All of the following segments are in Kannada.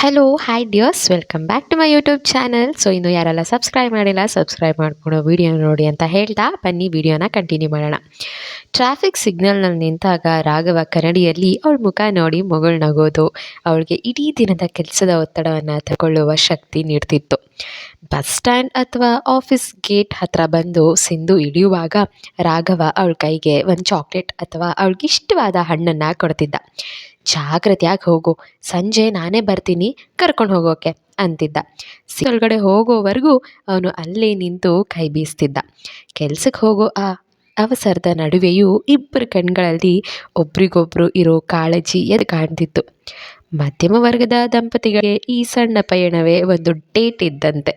Hello hi dears welcome back to my YouTube channel so ಇನ್ನು ಯಾರೆಲ್ಲ ಸಬ್ಸ್ಕ್ರೈಬ್ ಮಾಡಿಲ್ಲ ಸಬ್ಸ್ಕ್ರೈಬ್ ಮಾಡಿಕೊಂಡು ವಿಡಿಯೋ ನೋಡಿ ಅಂತ ಹೇಳ್ತಾ ಬನ್ನಿ ವಿಡಿಯೋನ ಕಂಟಿನ್ಯೂ ಮಾಡೋಣ. ಟ್ರಾಫಿಕ್ ಸಿಗ್ನಲ್ನಲ್ಲಿ ನಿಂತಾಗ ರಾಘವ ಕನ್ನಡಿಯಲ್ಲಿ ಅವಳ ಮುಖ ನೋಡಿ ಮಗಳು ನಗೋದು, ಅವಳಿಗೆ ಇಡೀ ದಿನದ ಕೆಲಸದ ಒತ್ತಡವನ್ನು ತಗೊಳ್ಳುವ ಶಕ್ತಿ ನೀಡ್ತಿತ್ತು. ಬಸ್ ಸ್ಟ್ಯಾಂಡ್ ಅಥವಾ ಆಫೀಸ್ ಗೇಟ್ ಹತ್ರ ಬಂದು ಸಿಂಧು ಇಳಿಯುವಾಗ ರಾಘವ ಅವಳ ಕೈಗೆ ಒಂದು ಚಾಕ್ಲೇಟ್ ಅಥವಾ ಅವಳಿಗೆ ಇಷ್ಟವಾದ ಹಣ್ಣನ್ನು ಕೊಡ್ತಿದ್ದ. ಜಾಗ್ರತೆಯಾಗಿ ಹೋಗು. ಸಂಜೆ ನಾನೇ ಬರ್ತೀನಿ, ಕರ್ಕೊಂಡು ಹೋಗೋಕೆ ಅಂತಿದ್ದ. ಸಿ ಒಳಗಡೆ ಹೋಗೋವರೆಗೂ ಅವನು ಅಲ್ಲೇ ನಿಂತು ಕೈ ಬೀಸ್ತಿದ್ದ. ಕೆಲ್ಸಕ್ಕೆ ಹೋಗೋ ಆ ಅವಸರದ ನಡುವೆಯೂ ಇಬ್ಬರ ಕಣ್ಗಳಲ್ಲಿ ಒಬ್ರಿಗೊಬ್ರು ಇರೋ ಕಾಳಜಿ ಎದ್ದು ಕಾಣ್ತಿತ್ತು. ಮಧ್ಯಮ ವರ್ಗದ ದಂಪತಿಗಳಿಗೆ ಈ ಸಣ್ಣ ಪಯಣವೇ ಒಂದು ಡೇಟ್ ಇದ್ದಂತೆ.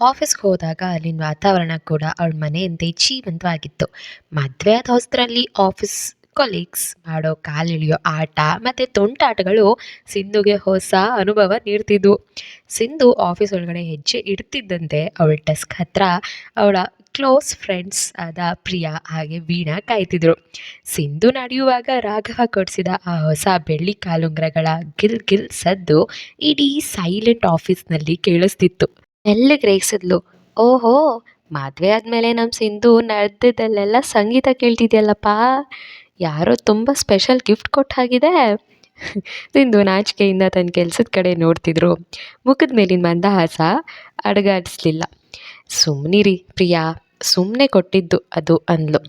ಆಫೀಸ್ಗೆ ಹೋದಾಗ ಅಲ್ಲಿನ ವಾತಾವರಣ ಕೂಡ ಅವಳ ಮನೆಯಂತೆ ಜೀವಂತವಾಗಿತ್ತು. ಮದುವೆ ಆದ ಹೊಸದ್ರಲ್ಲಿ ಆಫೀಸ್ ಕೊಲೀಗ್ಸ್ ಮಾಡೋ ಕಾಲಿಳಿಯೋ ಆಟ ಮತ್ತು ತುಂಟಾಟಗಳು ಸಿಂಧುಗೆ ಹೊಸ ಅನುಭವ ನೀಡ್ತಿದ್ವು. ಸಿಂಧು ಆಫೀಸ್ ಒಳಗಡೆ ಹೆಜ್ಜೆ ಇಡ್ತಿದ್ದಂತೆ ಅವಳ ಡೆಸ್ಕ್ ಹತ್ರ ಅವಳ ಕ್ಲೋಸ್ ಫ್ರೆಂಡ್ಸ್ ಆದ ಪ್ರಿಯಾ ಹಾಗೆ ವೀಣಾ ಕಾಯ್ತಿದ್ರು. ಸಿಂಧು ನಡೆಯುವಾಗ ರಾಘವ ಕೊಡಿಸಿದ ಆ ಹೊಸ ಬೆಳ್ಳಿ ಕಾಲುಂಗ್ರಗಳ ಗಿಲ್ ಗಿಲ್ ಸದ್ದು ಇಡೀ ಸೈಲೆಂಟ್ ಆಫೀಸ್ನಲ್ಲಿ ಕೇಳಿಸ್ತಿತ್ತು. ಎಲ್ಲ ಗ್ರಹಿಸಿದ್ಲು? ಓಹೋ, ಮದುವೆ ಆದಮೇಲೆ ನಮ್ಮ ಸಿಂಧು ನಡೆದಿದ್ದಲ್ಲೆಲ್ಲ ಸಂಗೀತ ಕೇಳ್ತಿದ್ಯಲ್ಲಪ್ಪ. ಯಾರೋ ತುಂಬ ಸ್ಪೆಷಲ್ ಗಿಫ್ಟ್ ಕೊಟ್ಟ ಹಾಗಿದೆ ಸಿಂಧು ನಾಚಿಕೆಯಿಂದ ತನ್ನ ಕೆಲಸದ ಕಡೆ ನೋಡ್ತಿದ್ರು. ಮುಖದ ಮೇಲಿನ ಮಂದಹಾಸ ಅಡಗಾಡಿಸ್ಲಿಲ್ಲ. ಸುಮ್ಮನಿರಿ ಪ್ರಿಯಾ ಸುಮ್ಮನೆ ಕೊಟ್ಟಿದ್ದು ಅದು ಅಂದ್ಲು.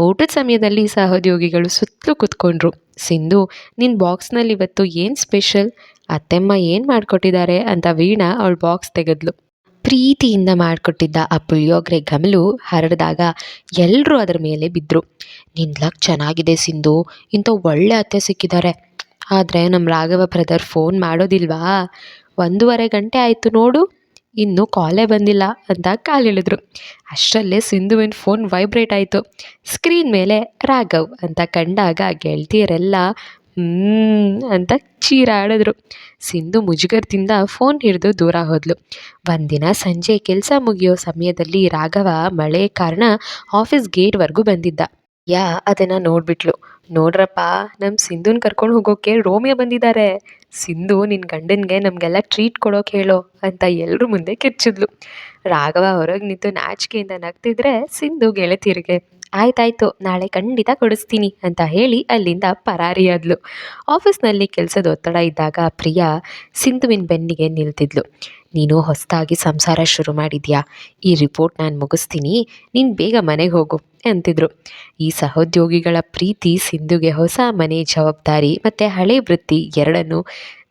ಊಟದ ಸಮಯದಲ್ಲಿ ಸಹೋದ್ಯೋಗಿಗಳು ಸುತ್ತಲೂ ಕೂತ್ಕೊಂಡ್ರು. ಸಿಂಧು ನಿನ್ನ ಬಾಕ್ಸ್ನಲ್ಲಿ ಇವತ್ತು ಏನು ಸ್ಪೆಷಲ್ ಅತ್ತೆಮ್ಮ ಏನು ಮಾಡಿಕೊಟ್ಟಿದ್ದಾರೆ? ಅಂತ ವೀಣಾ ಅವಳು ಬಾಕ್ಸ್ ತೆಗೆದ್ಲು. ಪ್ರೀತಿಯಿಂದ ಮಾಡಿಕೊಟ್ಟಿದ್ದ ಆ ಪುಳಿಯೋಗರೆ ಗಮಲು ಹರಡಿದಾಗ ಎಲ್ಲರೂ ಅದರ ಮೇಲೆ ಬಿದ್ದರು ನಿನ್ಲಕ್ ಚೆನ್ನಾಗಿದೆ ಸಿಂಧು, ಇಂಥ ಒಳ್ಳೆ ಅತ್ತೆ ಸಿಕ್ಕಿದ್ದಾರೆ ಆದರೆ ನಮ್ಮ ರಾಘವ ಬ್ರದರ್ ಫೋನ್ ಮಾಡೋದಿಲ್ವಾ? ಒಂದೂವರೆ ಗಂಟೆ ಆಯಿತು ನೋಡು. ಇನ್ನೂ ಕಾಲೇ ಬಂದಿಲ್ಲ ಅಂತ ಕಾಲಿಳಿದ್ರು. ಅಷ್ಟರಲ್ಲೇ ಸಿಂಧುವಿನ ಫೋನ್ ವೈಬ್ರೇಟ್ ಆಯಿತು. ಸ್ಕ್ರೀನ್ ಮೇಲೆ ರಾಘವ್ ಅಂತ ಕಂಡಾಗ ಗೆಳತಿಯರೆಲ್ಲ ಅಂತ ಚೀರಾಡಿದ್ರು. ಸಿಂಧು ಮುಜುಗರದಿಂದ ಫೋನ್ ಹಿಡಿದು ದೂರ ಹೋದ್ಲು. ಒಂದಿನ ಸಂಜೆ ಕೆಲಸ ಮುಗಿಯೋ ಸಮಯದಲ್ಲಿ ರಾಘವ ಮಳೆ ಕಾರಣ ಆಫೀಸ್ ಗೇಟ್ವರೆಗೂ ಬಂದಿದ್ದ. ಯಾ, ಅದನ್ನು ನೋಡ್ಬಿಟ್ಲು. ನೋಡ್ರಪ್ಪ ನಮ್ಮ ಸಿಂಧುನ ಕರ್ಕೊಂಡು ಹೋಗೋಕೆ ರೋಮಿಯೋ ಬಂದಿದ್ದಾರೆ ಸಿಂಧು ನಿನ್ನ ಗಂಡನಿಗೆ ನಮಗೆಲ್ಲ ಟ್ರೀಟ್ ಕೊಡೋಕೆ ಹೇಳೋ ಅಂತ ಎಲ್ಲರೂ ಮುಂದೆ ಕಿರ್ಚಿದ್ಲು ರಾಘವ ಹೊರಗೆ ನಿಂತು ನಾಚಿಕೆಯಿಂದ ನಗ್ತಿದ್ರೆ ಸಿಂಧು ಗೆಳತಿಯರಿಗೆ ಆಯ್ತಾಯ್ತು, ನಾಳೆ ಖಂಡಿತ ಕೊಡಿಸ್ತೀನಿ ಅಂತ ಹೇಳಿ ಅಲ್ಲಿಂದ ಪರಾರಿಯಾದ್ಲು. ಆಫೀಸ್ನಲ್ಲಿ ಕೆಲಸದ ಒತ್ತಡ ಇದ್ದಾಗ ಪ್ರಿಯಾ ಸಿಂಧುವಿನ ಬೆನ್ನಿಗೆ ನಿಲ್ತಿದ್ಲು. ನೀನು ಹೊಸದಾಗಿ ಸಂಸಾರ ಶುರು ಮಾಡಿದ್ಯಾ? ಈ ರಿಪೋರ್ಟ್ ನಾನು ಮುಗಿಸ್ತೀನಿ, ನೀನು ಬೇಗ ಮನೆಗೆ ಹೋಗು, ಅಂತಿದ್ರು. ಈ ಸಹೋದ್ಯೋಗಿಗಳ ಪ್ರೀತಿ ಸಿಂಧುಗೆ ಹೊಸ ಮನೆ ಜವಾಬ್ದಾರಿ ಮತ್ತು ಹಳೆ ವೃತ್ತಿ ಎರಡನ್ನು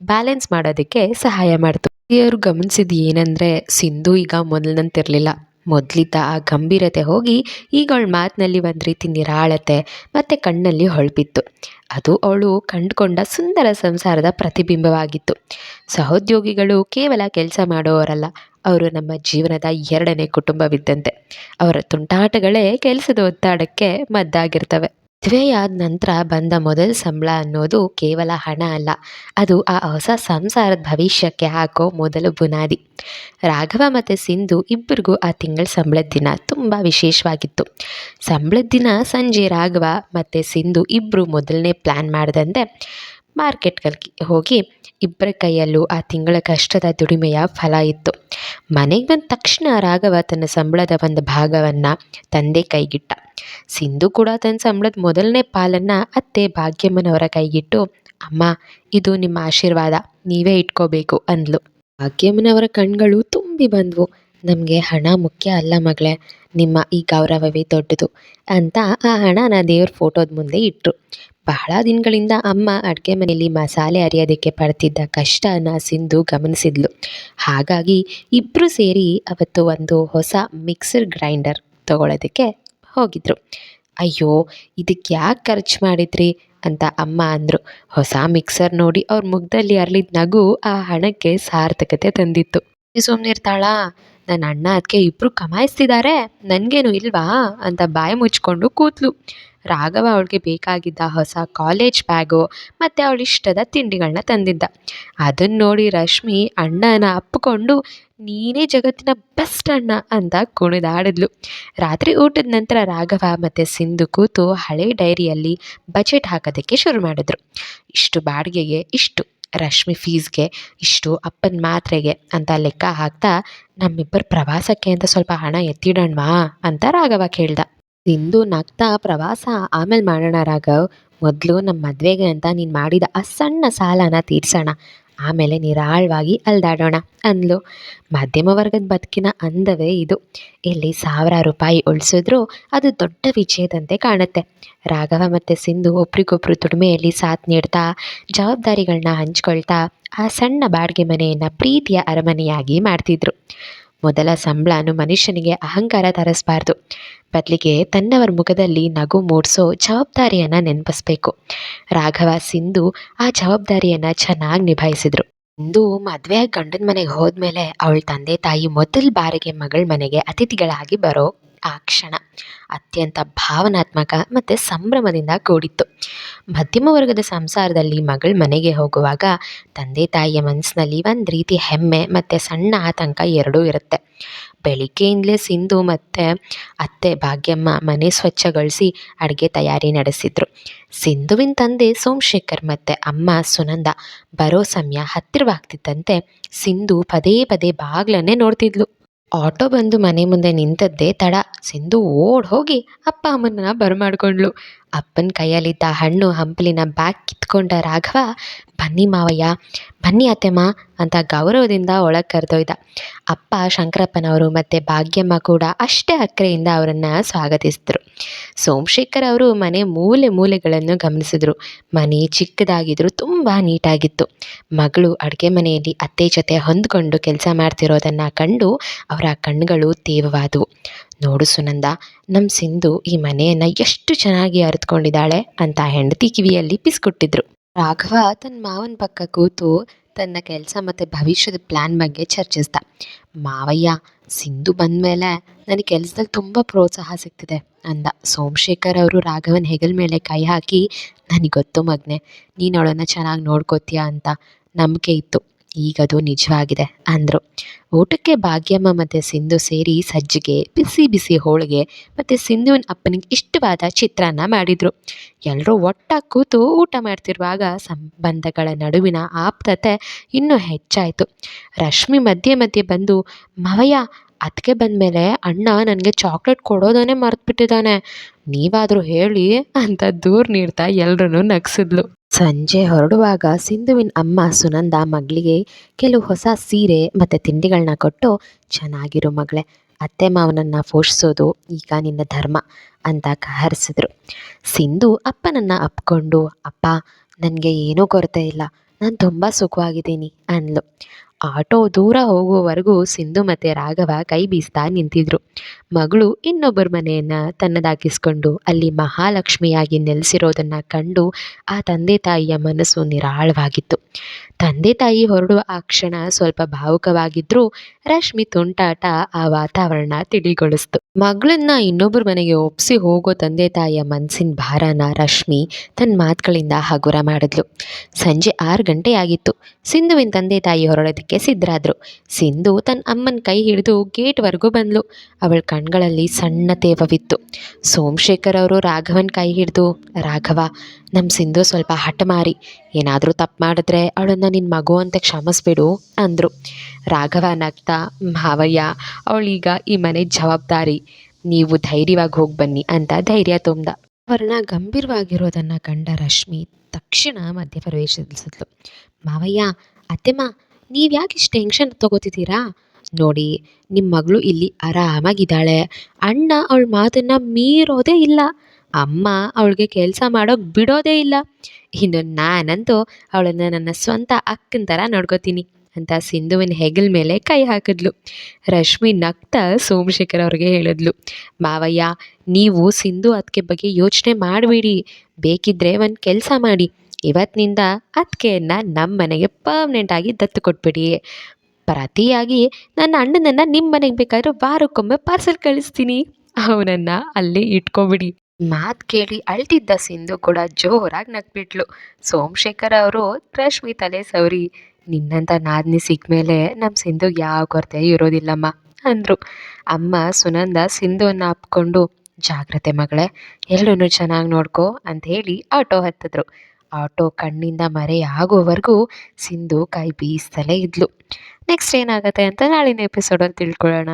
ಬ್ಯಾಲೆನ್ಸ್ ಮಾಡೋದಕ್ಕೆ ಸಹಾಯ ಮಾಡ್ತು. ಅವರು ಗಮನಿಸಿದ ಏನಂದರೆ, ಸಿಂಧು ಈಗ ಮೊದಲಿನಂತಿರಲಿಲ್ಲ. ಮೊದಲಿದ್ದ ಆ ಗಂಭೀರತೆ ಹೋಗಿ ಈಗ ಅವಳ ಮಾತಿನಲ್ಲಿ ಒಂದು ರೀತಿ ನಿರಾಳತೆ ಮತ್ತು ಕಣ್ಣಲ್ಲಿ ಹೊಳಪಿತ್ತು ಅದು ಅವಳು ಕಂಡುಕೊಂಡ ಸುಂದರ ಸಂಸಾರದ ಪ್ರತಿಬಿಂಬವಾಗಿತ್ತು. ಸಹೋದ್ಯೋಗಿಗಳು ಕೇವಲ ಕೆಲಸ ಮಾಡೋವರಲ್ಲ, ಅವರು ನಮ್ಮ ಜೀವನದ ಎರಡನೇ ಕುಟುಂಬವಿದ್ದಂತೆ. ಅವರ ತುಂಟಾಟಗಳೇ ಕೆಲಸದ ಒತ್ತಡಕ್ಕೆ ಮದ್ದಾಗಿರ್ತವೆ. ಮದುವೆಯಾದ ನಂತರ ಬಂದ ಮೊದಲ ಸಂಬಳ ಅನ್ನೋದು ಕೇವಲ ಹಣ ಅಲ್ಲ, ಅದು ಆ ಹೊಸ ಸಂಸಾರದ ಭವಿಷ್ಯಕ್ಕೆ ಹಾಕೋ ಮೊದಲು ಬುನಾದಿ. ರಾಘವ ಮತ್ತು ಸಿಂಧು ಇಬ್ಬರಿಗೂ ಆ ತಿಂಗಳ ಸಂಬಳದ ದಿನ ತುಂಬ ವಿಶೇಷವಾಗಿತ್ತು. ಸಂಬಳದ ದಿನ ಸಂಜೆ ರಾಘವ ಮತ್ತು ಸಿಂಧು ಇಬ್ಬರು ಮೊದಲನೇ ಪ್ಲ್ಯಾನ್ ಮಾಡಿದಂತೆ ಮಾರ್ಕೆಟ್ಗಳಿಗೆ ಹೋಗಿ ಇಬ್ಬರ ಕೈಯಲ್ಲೂ ಆ ತಿಂಗಳ ಕಷ್ಟದ ದುಡಿಮೆಯ ಫಲ ಇತ್ತು. ಮನೆಗೆ ಬಂದ ತಕ್ಷಣ ರಾಘವ ತನ್ನ ಸಂಬಳದ ಒಂದು ಭಾಗವನ್ನು ತಂದೆ ಕೈಗಿಟ್ಟ. ಸಿಂಧು ಕೂಡ ತನ್ನ ಸಂಬಳದ ಮೊದಲನೇ ಪಾಲನ್ನು ಅತ್ತೆ ಭಾಗ್ಯಮ್ಮನವರ ಕೈಗಿಟ್ಟು, ಅಮ್ಮ, ಇದು ನಿಮ್ಮ ಆಶೀರ್ವಾದ, ನೀವೇ ಇಟ್ಕೋಬೇಕು, ಅಂದ್ಲು. ಭಾಗ್ಯಮ್ಮನವರ ಕಣ್ಗಳು ತುಂಬಿ ಬಂದವು. ನಮಗೆ ಹಣ ಮುಖ್ಯ ಅಲ್ಲ ಮಗಳೇ, ನಿಮ್ಮ ಈ ಗೌರವವೇ ದೊಡ್ಡದು, ಅಂತ ಆ ಹಣನ ದೇವ್ರ ಫೋಟೋದ ಮುಂದೆ ಇಟ್ಟರು ಬಹಳ ದಿನಗಳಿಂದ ಅಮ್ಮ ಅಡುಗೆ ಮನೆಯಲ್ಲಿ ಮಸಾಲೆ ಅರಿಯೋದಕ್ಕೆ ಪಡ್ತಿದ್ದ ಕಷ್ಟನ ಸಿಂಧು ಗಮನಿಸಿದ್ಲು. ಹಾಗಾಗಿ ಇಬ್ಬರು ಸೇರಿ ಅವತ್ತು ಒಂದು ಹೊಸ ಮಿಕ್ಸರ್ ಗ್ರೈಂಡರ್ ತಗೊಳ್ಳೋದಕ್ಕೆ ಹೋಗಿದ್ರು. ಅಯ್ಯೋ, ಇದಕ್ಕೆ ಯಾಕೆ ಖರ್ಚು ಮಾಡಿದ್ರಿ? ಅಂತ ಅಮ್ಮ ಅಂದರು. ಹೊಸ ಮಿಕ್ಸರ್ ನೋಡಿ ಅವ್ರ ಮುಖದಲ್ಲಿ ಅರಳಿದ ನಗು ಆ ಹಣಕ್ಕೆ ಸಾರ್ಥಕತೆ ತಂದಿತ್ತು. ಸುಮ್ಮನೆ ಇರ್ತಾಳಾ ನನ್ನ ಅಣ್ಣ ಅದಕ್ಕೆ ಇಬ್ಬರು ಕಮಾಯಿಸ್ತಿದ್ದಾರೆ ನನಗೇನು ಇಲ್ವಾ? ಅಂತ ಬಾಯಿ ಮುಚ್ಕೊಂಡು ಕೂತ್ಲು. ರಾಘವ ಅವಳಿಗೆ ಬೇಕಾಗಿದ್ದ ಹೊಸ ಕಾಲೇಜ್ ಬ್ಯಾಗು ಮತ್ತು ಅವಳ ಇಷ್ಟದ ತಿಂಡಿಗಳನ್ನ ತಂದಿದ್ದ. ಅದನ್ನು ನೋಡಿ ರಶ್ಮಿ ಅಣ್ಣನ ಅಪ್ಪಿಕೊಂಡು ನೀನೇ ಜಗತ್ತಿನ ಬೆಸ್ಟ್ ಅಣ್ಣ ಅಂತ ಕುಣಿದಾಡಿದ್ಲು. ರಾತ್ರಿ ಊಟದ ನಂತರ ರಾಘವ ಮತ್ತು ಸಿಂಧು ಕೂತು ಹಳೆ ಡೈರಿಯಲ್ಲಿ ಬಜೆಟ್ ಹಾಕೋದಕ್ಕೆ ಶುರು ಮಾಡಿದ್ರು. ಇಷ್ಟು ಬಾಡಿಗೆಗೆ, ಇಷ್ಟು ರಶ್ಮಿ ಫೀಸ್ಗೆ ಇಷ್ಟು ಅಪ್ಪನ ಮಾತ್ರೆಗೆ ಅಂತ ಲೆಕ್ಕ ಹಾಕ್ತಾ, ನಮ್ಮಿಬ್ಬರು ಪ್ರವಾಸಕ್ಕೆ ಅಂತ ಸ್ವಲ್ಪ ಹಣ ಎತ್ತಿಡಣ್ವಾ ಅಂತ ರಾಘವ ಕೇಳ್ದ. ಸಿಂಧು ನಗ್ತಾ ಪ್ರವಾಸ ಆಮೇಲೆ ಮಾಡೋಣ ರಾಘವ್. ಮೊದಲು ನಮ್ಮ ಮದುವೆಗೆ ಅಂತ ನೀನು ಮಾಡಿದ ಆ ಸಣ್ಣ ಸಾಲನ ತೀರ್ಸೋಣ. ಆಮೇಲೆ ನಿರಾಳವಾಗಿ ಅಲ್ದಾಡೋಣ ಅಂದ್ಲು. ಮಧ್ಯಮ ವರ್ಗದ ಬದುಕಿನ ಅಂದವೇ ಇದು. ಇಲ್ಲಿ ಸಾವಿರ ರೂಪಾಯಿ ಉಳಿಸಿದ್ರೂ ಅದು ದೊಡ್ಡ ವಿಜಯದಂತೆ ಕಾಣುತ್ತೆ. ರಾಘವ ಮತ್ತು ಸಿಂಧು ಒಬ್ರಿಗೊಬ್ರು ದುಡಿಮೆಯಲ್ಲಿ ಸಾಥ್ ನೀಡ್ತಾ ಜವಾಬ್ದಾರಿಗಳನ್ನ ಹಂಚ್ಕೊಳ್ತಾ ಆ ಸಣ್ಣ ಬಾಡಿಗೆ ಮನೆಯನ್ನು ಪ್ರೀತಿಯ ಅರಮನೆಯಾಗಿ ಮಾಡ್ತಿದ್ರು. ಮೊದಲ ಸಂಬಳನು ಮನುಷ್ಯನಿಗೆ ಅಹಂಕಾರ ತರಿಸಬಾರ್ದು ಬದಲಿಗೆ ತನ್ನವರ ಮುಖದಲ್ಲಿ ನಗು ಮೂಡಿಸೋ ಜವಾಬ್ದಾರಿಯನ್ನು ನೆನಪಿಸ್ಬೇಕು. ರಾಘವ ಸಿಂಧು ಆ ಜವಾಬ್ದಾರಿಯನ್ನು ಚೆನ್ನಾಗಿ ನಿಭಾಯಿಸಿದ್ರು. ಇಂದು ಮದುವೆ ಗಂಡನ ಮನೆಗೆ ಹೋದ್ಮೇಲೆ ಅವಳ ತಂದೆ ತಾಯಿ ಮೊದಲ ಬಾರಿಗೆ ಮಗಳ ಮನೆಗೆ ಅತಿಥಿಗಳಾಗಿ ಬರೋ ಆ ಕ್ಷಣ ಅತ್ಯಂತ ಭಾವನಾತ್ಮಕ ಮತ್ತು ಸಂಭ್ರಮದಿಂದ ಕೂಡಿತ್ತು. ಮಧ್ಯಮ ವರ್ಗದ ಸಂಸಾರದಲ್ಲಿ ಮಗಳ ಮನೆಗೆ ಹೋಗುವಾಗ ತಂದೆ ತಾಯಿಯ ಮನಸ್ಸಿನಲ್ಲಿ ಒಂದು ರೀತಿ ಹೆಮ್ಮೆ ಮತ್ತು ಸಣ್ಣ ಆತಂಕ ಎರಡೂ ಇರುತ್ತೆ. ಬೆಳಿಗ್ಗೆಯಿಂದಲೇ ಸಿಂಧು ಮತ್ತು ಅತ್ತೆ ಭಾಗ್ಯಮ್ಮ ಮನೆ ಸ್ವಚ್ಛಗೊಳಿಸಿ ಅಡುಗೆ ತಯಾರಿ ನಡೆಸಿದ್ರು. ಸಿಂಧುವಿನ ತಂದೆ ಸೋಮಶೇಖರ್ ಮತ್ತು ಅಮ್ಮ ಸುನಂದ ಬರೋ ಸಮಯ ಹತ್ತಿರವಾಗ್ತಿದ್ದಂತೆ ಸಿಂಧು ಪದೇ ಪದೇ ಬಾಗ್ಲನ್ನೇ ನೋಡ್ತಿದ್ಲು. ಆಟೋ ಬಂದು ಮನೆ ಮುಂದೆ ನಿಂತದ್ದೇ ತಡ. ಸಿಂಧು ಓಡ್ ಹೋಗಿ ಅಪ್ಪ ಅಮ್ಮನ ಬರಮಾಡ್ಕೊಂಡ್ಳು. ಅಪ್ಪನ ಕೈಯಲ್ಲಿದ್ದ ಹಣ್ಣು ಹಂಪಲಿನ ಬ್ಯಾಗ್ ಕಿತ್ಕೊಂಡ ರಾಘವ ಬನ್ನಿ ಮಾವಯ್ಯ, ಬನ್ನಿ ಅತ್ತೆಮ್ಮ ಅಂತ ಗೌರವದಿಂದ ಒಳಗೆ ಕರೆದೊಯ್ದ. ಅಪ್ಪ ಶಂಕರಪ್ಪನವರು ಮತ್ತು ಭಾಗ್ಯಮ್ಮ ಕೂಡ ಅಷ್ಟೇ ಅಕ್ಕರೆಯಿಂದ ಅವರನ್ನು ಸ್ವಾಗತಿಸಿದ್ರು. ಸೋಮಶೇಖರ್ ಅವರು ಮನೆ ಮೂಲೆ ಮೂಲೆಗಳನ್ನು ಗಮನಿಸಿದರು. ಮನೆ ಚಿಕ್ಕದಾಗಿದ್ದರೂ ತುಂಬ ನೀಟಾಗಿತ್ತು. ಮಗಳು ಅಡುಗೆ ಮನೆಯಲ್ಲಿ ಅತ್ತೆ ಜೊತೆ ಹೊಂದ್ಕೊಂಡು ಕೆಲಸ ಮಾಡ್ತಿರೋದನ್ನು ಕಂಡು ಅವರ ಕಣ್ಣುಗಳು ತೇವವಾದವು. ನೋಡು ಸುನಂದ ನಮ್ಮ ಸಿಂಧು ಈ ಮನೆಯನ್ನು ಎಷ್ಟು ಚೆನ್ನಾಗಿ ಅರಿತುಕೊಂಡಿದ್ದಾಳೆ ಅಂತ ಹೆಂಡತಿ ಕಿವಿಯಲ್ಲಿ ಪಿಸ್ಕೊಟ್ಟಿದ್ರು ರಾಘವ ತನ್ನ ಮಾವನ ಪಕ್ಕ ಕೂತು ತನ್ನ ಕೆಲಸ ಮತ್ತು ಭವಿಷ್ಯದ ಪ್ಲ್ಯಾನ್ ಬಗ್ಗೆ ಚರ್ಚಿಸ್ದ. ಮಾವಯ್ಯ, ಸಿಂಧು ಬಂದಮೇಲೆ ನನಗೆ ಕೆಲಸದಲ್ಲಿ ತುಂಬ ಪ್ರೋತ್ಸಾಹ ಸಿಗ್ತಿದೆ ಅಂದ. ಸೋಮಶೇಖರ್ ಅವರು ರಾಘವನ್ ಹೆಗಲ ಮೇಲೆ ಕೈ ಹಾಕಿ, ನನಗೆ ಗೊತ್ತು ಮಗ್ನೆ, ನೀನು ಅವಳನ್ನು ಚೆನ್ನಾಗಿ ನೋಡ್ಕೋತೀಯ? ಅಂತ ನಂಬಿಕೆ ಇತ್ತು. ಈಗದು ನಿಜವಾಗಿದೆ ಅಂದರು. ಊಟಕ್ಕೆ ಭಾಗ್ಯಮ್ಮ ಮತ್ತು ಸಿಂಧು ಸೇರಿ ಸಜ್ಜಿಗೆ, ಬಿಸಿ ಬಿಸಿ ಹೋಳಿಗೆ ಮತ್ತು ಸಿಂಧುವಿನ ಅಪ್ಪನಿಗೆ ಇಷ್ಟವಾದ ಚಿತ್ರಾನ್ನ ಮಾಡಿದರು. ಎಲ್ಲರೂ ಒಟ್ಟಾಗಿ ಕೂತು ಊಟ ಮಾಡ್ತಿರುವಾಗ ಸಂಬಂಧಗಳ ನಡುವಿನ ಆಪ್ತತೆ ಇನ್ನೂ ಹೆಚ್ಚಾಯಿತು. ರಶ್ಮಿ ಮಧ್ಯೆ ಮಧ್ಯೆ ಬಂದು, ಮಾವಯ್ಯ ಅದಕ್ಕೆ ಬಂದಮೇಲೆ ಅಣ್ಣ ನನಗೆ ಚಾಕ್ಲೇಟ್ ಕೊಡೋದನ್ನೇ ಮರೆತುಬಿಟ್ಟಿದ್ದಾನೆ. ನೀವಾದರೂ ಹೇಳಿ ಅಂತ ದೂರು ನೀಡ್ತಾ ಎಲ್ಲರೂ ನಗಿಸಿದ್ಲು. ಸಂಜೆ ಹೊರಡುವಾಗ ಸಿಂಧುವಿನ ಅಮ್ಮ ಸುನಂದ ಮಗಳಿಗೆ ಕೆಲವು ಹೊಸ ಸೀರೆ ಮತ್ತು ತಿಂಡಿಗಳನ್ನ ಕೊಟ್ಟು, ಚೆನ್ನಾಗಿರೋ ಮಗಳೇ, ಅತ್ತೆ ಮಾವನನ್ನು ಪೋಷಿಸೋದು ಈಗ ನಿನ್ನ ಧರ್ಮ ಅಂತ ಕಹರಿಸಿದ್ರು. ಸಿಂಧು ಅಪ್ಪನನ್ನು ಅಪ್ಕೊಂಡು, ಅಪ್ಪ, ನನಗೆ ಏನೂ ಕೊರತೆ ಇಲ್ಲ, ನಾನು ತುಂಬ ಸುಖವಾಗಿದ್ದೀನಿ ಅಂದ್ಲು. ಆಟೋ ದೂರ ಹೋಗುವವರೆಗೂ ಸಿಂಧು ಮತ್ತು ರಾಘವ ಕೈ ಬೀಸ್ತಾ ನಿಂತಿದ್ರು. ಮಗಳು ಇನ್ನೊಬ್ಬರ ಮನೆಯನ್ನ ತನ್ನದಾಗಿಸ್ಕೊಂಡು ಅಲ್ಲಿ ಮಹಾಲಕ್ಷ್ಮಿಯಾಗಿ ನೆಲೆಸಿರೋದನ್ನ ಕಂಡು ಆ ತಂದೆ ತಾಯಿಯ ಮನಸ್ಸು ನಿರಾಳವಾಗಿತ್ತು. ತಂದೆ ತಾಯಿ ಹೊರಡುವ ಆ ಕ್ಷಣ ಸ್ವಲ್ಪ ಭಾವುಕವಾಗಿದ್ದರೂ ರಶ್ಮಿ ತುಂಟಾಟ ಆ ವಾತಾವರಣ ತಿಳಿಗೊಳಿಸ್ತು. ಮಗಳನ್ನ ಇನ್ನೊಬ್ಬರ ಮನೆಗೆ ಒಪ್ಪಿಸಿ ಹೋಗೋ ತಂದೆ ತಾಯಿಯ ಮನಸ್ಸಿನ ಭಾರನ ರಶ್ಮಿ ತನ್ನ ಮಾತುಗಳಿಂದ ಹಗುರ ಮಾಡಿದ್ಲು. ಸಂಜೆ ಆರು ಗಂಟೆ ಆಗಿತ್ತು. ಸಿಂಧುವಿನ ತಂದೆ ತಾಯಿ ಹೊರಡೋದಕ್ಕೆ ಸಿದ್ಧರಾದ್ರು. ಸಿಂಧು ತನ್ನ ಅಮ್ಮನ ಕೈ ಹಿಡಿದು ಗೇಟ್ವರೆಗೂ ಬಂದ್ಲು. ಅವಳ ಕಣ್ಗಳಲ್ಲಿ ಸಣ್ಣ ತೇವವಿತ್ತು. ಸೋಮಶೇಖರ್ ಅವರು ರಾಘವನ್ ಕೈ ಹಿಡಿದು, ರಾಘವ ನಮ್ಮ ಸಿಂಧು ಸ್ವಲ್ಪ ಹಠಮಾರಿ ಏನಾದರೂ ತಪ್ಪು ಮಾಡಿದ್ರೆ ಅವಳನ್ನ ನಿನ್ನ ಮಗು ಅಂತ ಕ್ಷಮಿಸ್ಬಿಡು ಅಂದರು. ರಾಘವ ನಗ್ತ, ಮಾವಯ್ಯ, ಅವಳೀಗ ಈ ಮನೆ ಜವಾಬ್ದಾರಿ. ನೀವು ಧೈರ್ಯವಾಗಿ ಹೋಗಿ ಬನ್ನಿ ಅಂತ ಧೈರ್ಯ ತುಂಬ್ದ. ಅವರನ್ನ ಗಂಭೀರವಾಗಿರೋದನ್ನು ಕಂಡ ರಶ್ಮಿ ತಕ್ಷಣ ಮಧ್ಯಪ್ರವೇಶಿಸಿದ್ಲು. ಮಾವಯ್ಯ, ಅತ್ತೆಮ್ಮ ನೀವು ಯಾಕೆ ಇಷ್ಟು ಟೆನ್ಷನ್ ತಗೋತಿದ್ದೀರಾ? ನೋಡಿ ನಿಮ್ಮ ಮಗಳು ಇಲ್ಲಿ ಆರಾಮಾಗಿದ್ದಾಳೆ. ಅಣ್ಣ ಅವಳ ಮಾತನ್ನು ಮೀರೋದೇ ಇಲ್ಲ. ಅಮ್ಮ ಅವಳಿಗೆ ಕೆಲಸ ಮಾಡೋಕೆ ಬಿಡೋದೇ ಇಲ್ಲ. ಇನ್ನು ನಾನಂತೂ ಅವಳನ್ನು ನನ್ನ ಸ್ವಂತ ಅಕ್ಕನ ಥರ ನೋಡ್ಕೋತೀನಿ ಅಂತ ಸಿಂಧುವಿನ ಹೆಗಲ್ ಮೇಲೆ ಕೈ ಹಾಕಿದ್ಲು. ರಶ್ಮಿ ನಗ್ತಾ ಸೋಮಶೇಖರ್ ಅವ್ರಿಗೆ ಹೇಳಿದ್ಲು, ಮಾವಯ್ಯ, ನೀವು ಸಿಂಧು ಅದಕ್ಕೆ ಬಗ್ಗೆ ಯೋಚನೆ ಮಾಡಬೇಡಿ. ಬೇಕಿದ್ದರೆ ಒಂದು ಕೆಲಸ ಮಾಡಿ. ಇವತ್ತಿನಿಂದ ಅದಕ್ಕೆಯನ್ನು ನಮ್ಮ ಮನೆಗೆ ಪರ್ಮನೆಂಟಾಗಿ ದತ್ತು ಕೊಟ್ಬಿಡಿ. ಪ್ರತಿಯಾಗಿ ನನ್ನ ಅಣ್ಣನನ್ನು ನಿಮ್ಮ ಮನೆಗೆ ಬೇಕಾದ್ರೆ ವಾರಕ್ಕೊಮ್ಮೆ ಪಾರ್ಸೆಲ್ ಕಳಿಸ್ತೀನಿ. ಅವನನ್ನು ಅಲ್ಲೇ ಇಟ್ಕೊಬಿಡಿ. ಮಾತು ಕೇಳಿ ಅಳ್ತಿದ್ದ ಸಿಂಧು ಕೂಡ ಜೋರಾಗಿ ನಗ್ಬಿಟ್ಲು. ಸೋಮಶೇಖರ್ ಅವರು ರಶ್ಮಿ ತಲೆ ಸವರಿ. ನಿನ್ನಂಥ ನಾದ್ನಿ ಸಿಕ್ಮೇಲೆ ನಮ್ಮ ಸಿಂಧು ಯಾವ ಕೊರತೆ ಇರೋದಿಲ್ಲಮ್ಮ ಅಂದರು. ಅಮ್ಮ ಸುನಂದ ಸಿಂಧುವನ್ನ ಅಪ್ಕೊಂಡು, ಜಾಗ್ರತೆ ಮಗಳೇ ಎಲ್ಲೂ ಚೆನ್ನಾಗಿ ನೋಡ್ಕೋ ಅಂತ ಹೇಳಿ ಆಟೋ ಹತ್ತಿದ್ರು. ಆಟೋ ಕಣ್ಣಿಂದ ಮರೆಯಾಗುವವರೆಗೂ ಸಿಂಧು ಕೈ ಬೀಸ್ತಲೇ ಇದ್ಲು. ನೆಕ್ಸ್ಟ್ ಏನಾಗುತ್ತೆ ಅಂತ ನಾಳಿನ ಎಪಿಸೋಡಲ್ಲಿ ತಿಳ್ಕೊಳ್ಳೋಣ.